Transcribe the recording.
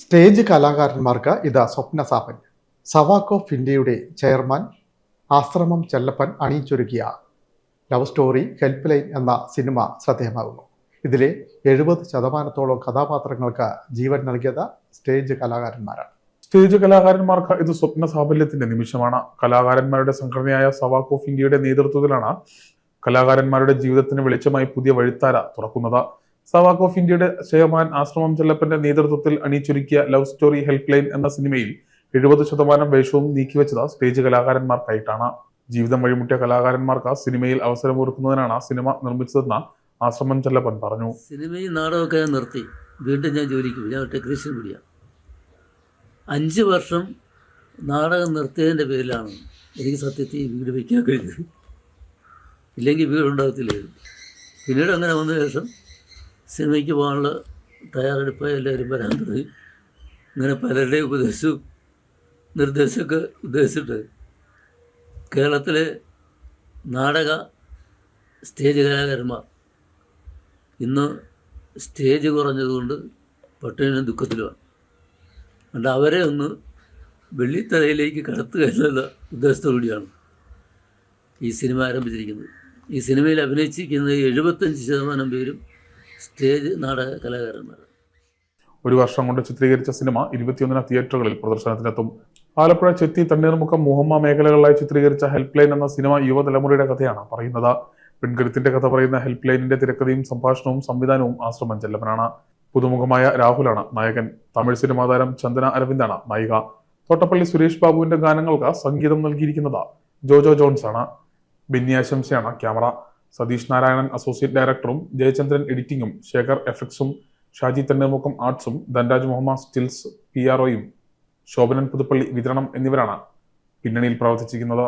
Stage കലാകാരന്മാർക്ക് ഇത് സ്വപ്ന സാഫല്യം സവാക്ക് of ഇന്ത്യയുടെ ചെയർമാൻ ആശ്രമം ചെല്ലപ്പൻ അണിയിച്ചൊരുക്കിയ ലവ് സ്റ്റോറി ഹെൽപ്പ് ലൈൻ എന്ന സിനിമ ശ്രദ്ധേയമാകുന്നു. ഇതിലെ എഴുപത് ശതമാനത്തോളം കഥാപാത്രങ്ങൾക്ക് ജീവൻ നൽകിയത് സ്റ്റേജ് കലാകാരന്മാരാണ്. സ്റ്റേജ് കലാകാരന്മാർക്ക് ഇത് സ്വപ്ന സാഫല്യത്തിന്റെ നിമിഷമാണ്. കലാകാരന്മാരുടെ സംഘടനയായ സവാക്ക് ഓഫ് ഇന്ത്യയുടെ നേതൃത്വത്തിലാണ് കലാകാരന്മാരുടെ ജീവിതത്തിന് വെളിച്ചമായി പുതിയ വഴിത്താര തുറക്കുന്നത്. സവാക്ക് ഓഫ് ഇന്ത്യയുടെ ചെയർമാൻ ആശ്രമം ചെല്ലപ്പന്റെ നേതൃത്വത്തിൽ അണിയിച്ചൊരുക്കിയ ലവ് സ്റ്റോറി ഹെൽപ്പ് ലൈൻ എന്ന സിനിമയിൽ എഴുപത് ശതമാനം വേഷവും നീക്കിവെച്ചത് സ്റ്റേജ് കലാകാരന്മാർക്കായിട്ടാണ്. ജീവിതം വഴിമുട്ടിയ കലാകാരന്മാർക്ക് സിനിമയിൽ അവസരമൊരുക്കുന്നതിനാണ് സിനിമ നിർമ്മിച്ചതെന്ന് ആശ്രമം ചെല്ലപ്പൻ പറഞ്ഞു. സിനിമയും നാടകമൊക്കെ നിർത്തി. വീണ്ടും ഞാൻ ജോലിക്ക് പോയി. ഞാൻ ടെക്നീഷ്യൻ കൂടിയാണ് അഞ്ച് വർഷം നാടകം നിർത്തിയതിന്റെ പേരിലാണ് എനിക്ക് സത്യത്തിൽ വീട് വയ്ക്കാൻ കഴിഞ്ഞത്. ഇല്ലെങ്കിൽ വീടുണ്ടാകത്തില്ലായിരുന്നു. പിന്നീട് അങ്ങനെ വന്ന ശേഷം സിനിമയ്ക്ക് പോകാനുള്ള തയ്യാറെടുപ്പ് എല്ലാവരും വരാൻ തുടങ്ങി ഇങ്ങനെ പലരുടെയും ഉപദേശവും നിർദ്ദേശമൊക്കെ ഉദ്ദേശിച്ചിട്ട് കേരളത്തിലെ നാടക സ്റ്റേജ് കലാകാരന്മാർ ഇന്ന് സ്റ്റേജ് കുറഞ്ഞതുകൊണ്ട് പട്ടിണിയും ദുഃഖത്തിലുമാണ്. അതുകൊണ്ട് അവരെ ഒന്ന് വെള്ളിത്തലയിലേക്ക് കടത്തുക എന്നുള്ള ഉദ്ദേശത്തോടുകൂടിയാണ് ഈ സിനിമ ആരംഭിച്ചിരിക്കുന്നത്. ഈ സിനിമയിൽ അഭിനയിച്ചിരിക്കുന്നത് എഴുപത്തഞ്ച് ശതമാനം പേരും സ്റ്റേജ് നാടക കലാകാരന്മാരാണ്. ഒരു വർഷം കൊണ്ട് ചിത്രീകരിച്ച സിനിമ ഇരുപത്തിയൊന്നിന് തിയേറ്ററുകളിൽ പ്രദർശനത്തിനെത്തും. ആലപ്പുഴ ചെത്തി തണ്ണീർമുക്കം മുഹമ്മ മേഖലകളിലായി ചിത്രീകരിച്ച ഹെൽപ്പ് ലൈൻ എന്ന സിനിമ യുവതലമുറയുടെ കഥയാണ് പറയുന്നത്. പെൺകരുത്തിന്റെ കഥ പറയുന്ന ഹെൽപ്പ് ലൈനിന്റെ തിരക്കഥയും സംഭാഷണവും സംവിധാനവും ആശ്രമം ചെല്ലപ്പനാണ്. പുതുമുഖമായ രാഹുലാണ് നായകൻ. തമിഴ് സിനിമാ താരം ചന്ദന അരവിന്ദാണ് നായിക. തോട്ടപ്പള്ളി സുരേഷ് ബാബുവിന്റെ ഗാനങ്ങൾക്ക് സംഗീതം നൽകിയിരിക്കുന്നത് ജോജോ ജോൺസ് ആണ് ബെന്നി ആശംസയാണ് ക്യാമറ. സതീഷ് നാരായണൻ അസോസിയേറ്റ് ഡയറക്ടറും ജയചന്ദ്രൻ എഡിറ്റിംഗും ശേഖർ എഫക്സും Shaji Thanneermukkom ആർട്സും Dhanraj Muhammad stills P R ഒയും Shobhanan Puthuppally വിതരണം എന്നിവരാണ് പിന്നണിയിൽ പ്രവർത്തിച്ചിരിക്കുന്നത്.